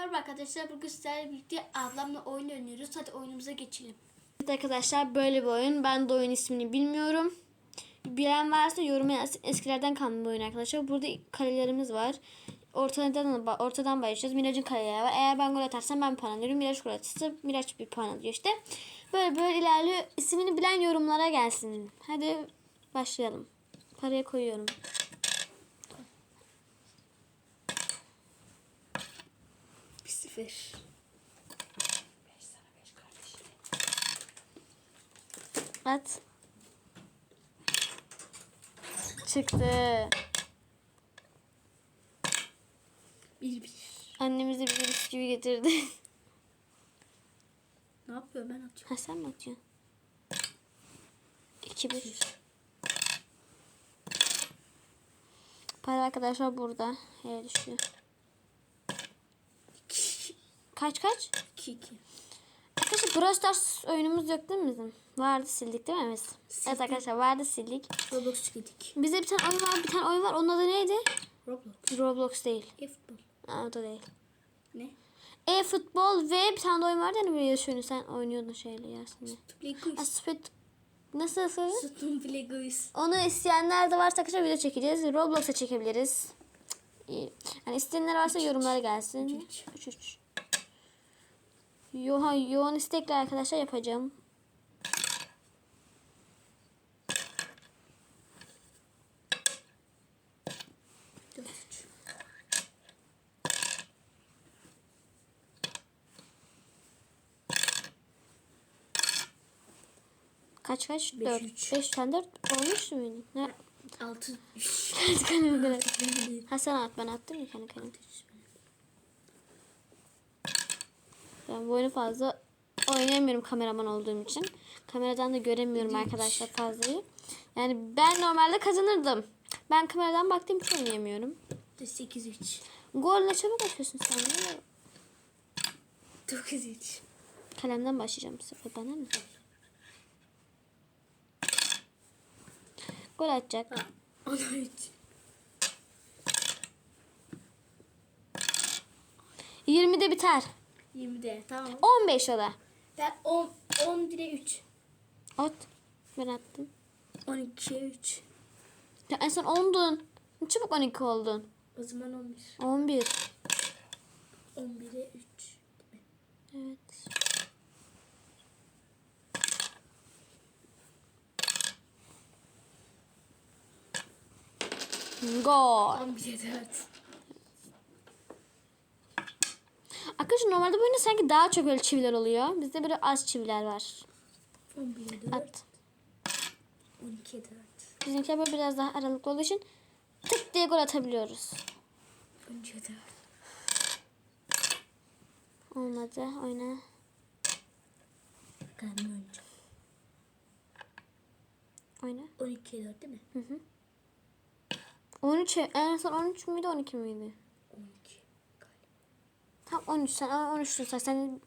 merhaba arkadaşlar. Bugün sizlerle birlikte ablamla oyun oynuyoruz. Hadi oyunumuza geçelim. Evet arkadaşlar böyle bir oyun. Ben de oyun ismini bilmiyorum. Bilen varsa yoruma yazsın. Eskilerden kalma bir oyun arkadaşlar. Burada kalelerimiz var. Ortadan, ortadan başlayacağız. Miraç'ın kaleleri var. Eğer ben gol atarsam ben puan alıyorum. Miraç gol atarsa Miraç bir puan alıyor işte. Böyle böyle ilerliyor. İsmini bilen yorumlara gelsin. Hadi başlayalım. Paraya koyuyorum. Bir sıfır. At. Çıktı. Bir bir. Annemiz de bize bisküvi getirdi. Ne yapıyor ben atıyorum. Ha sen mi atıyorsun? 2 1. Para arkadaşlar burada. Yere düşüyor. Kaç kaç? İki iki. Arkadaşlar Brawl Stars oyunumuz yok değil mi bizim? Vardı sildik değil mi biz? Evet arkadaşlar vardı sildik. Roblox tükettik. Bizde bir tane oyun var bir tane oyun var. Onun adı neydi? Roblox. Roblox değil. E-futbol. Aa, o da değil. Ne? E-futbol ve bir tane de oyun vardı hani böyle yaşıyorsun sen oynuyordun şeyle Ha, Quiz. Speed... Nasıl nasıl? Quiz. Onu isteyenler de varsa arkadaşlar video çekeceğiz. Roblox'a çekebiliriz. İyi. Yani isteyenler varsa yorumlara gelsin. Üç, 3 3. Yoha, yoğun istekle arkadaşlar yapacağım. Kaç kaç? Beş, 4. üç. 5 tane 4 olmuş muydu? Ne? Altı üç. Kendi kalemden at. Ben attım ya kendi kalem. Ben bu oyunu fazla oynayamıyorum kameraman olduğum için. Kameradan da göremiyorum arkadaşlar fazlayı. Yani ben normalde kazanırdım. Ben kameradan baktığım için oynayamıyorum. Sekiz üç. Gol ne çabuk atıyorsun sen ya. Dokuz üç. Kalemden başlayacağım bu sefer bana ne? Gol atacak. On üç. 20'de biter. 20'de tamam. 15 oda. Ben 10, 10 dire 3. At. Ben attım. 12'ye 3. Ya en son 10'dun. Çabuk 12 oldun. O zaman 11. 11. 11'e 3. Evet. Gol. 11'e 4. Arkadaşlar normalde bu oyunda sanki daha çok öyle çiviler oluyor. Bizde böyle az çiviler var. On bire dört. At. On ikiye dört. Bizimkiler böyle biraz daha aralıklı olduğu için tık diye gol atabiliyoruz. On ikiye dört. Olmadı. Oyna. Ben oynayacağım. Oyna. On ikiye dört değil mi? 13. En son 13 müydü 12 miydi? On iki. Tam 13 sen aa, 13'tün sen. sen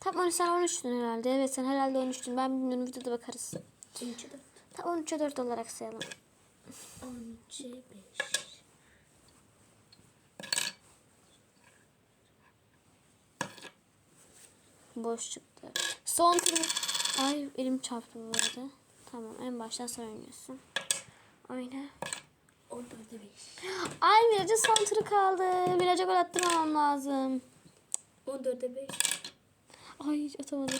Tam 13 sen 13'tün herhalde. Evet sen herhalde 13'tün. Ben bilmiyorum videoda bakarız. On üçe dört. Tam 13'e 4 olarak sayalım. On üçe beş. Boş çıktı. Son tur. Ay elim çarptı bu arada. Tamam en baştan sen oynuyorsun. Oyna. Dörde beş. Ay Miraç'ın son turu kaldı. Miraç'a gol attırmamam lazım. On dörde beş. Ay atamadım.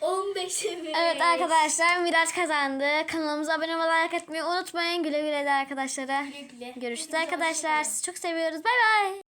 On beşe beş. Evet arkadaşlar Miraç kazandı. Kanalımıza abone olmayı, like etmeyi unutmayın. Güle güle de arkadaşlara. Güle güle. Görüşürüz arkadaşlar. Sizi çok seviyoruz. Bay bay.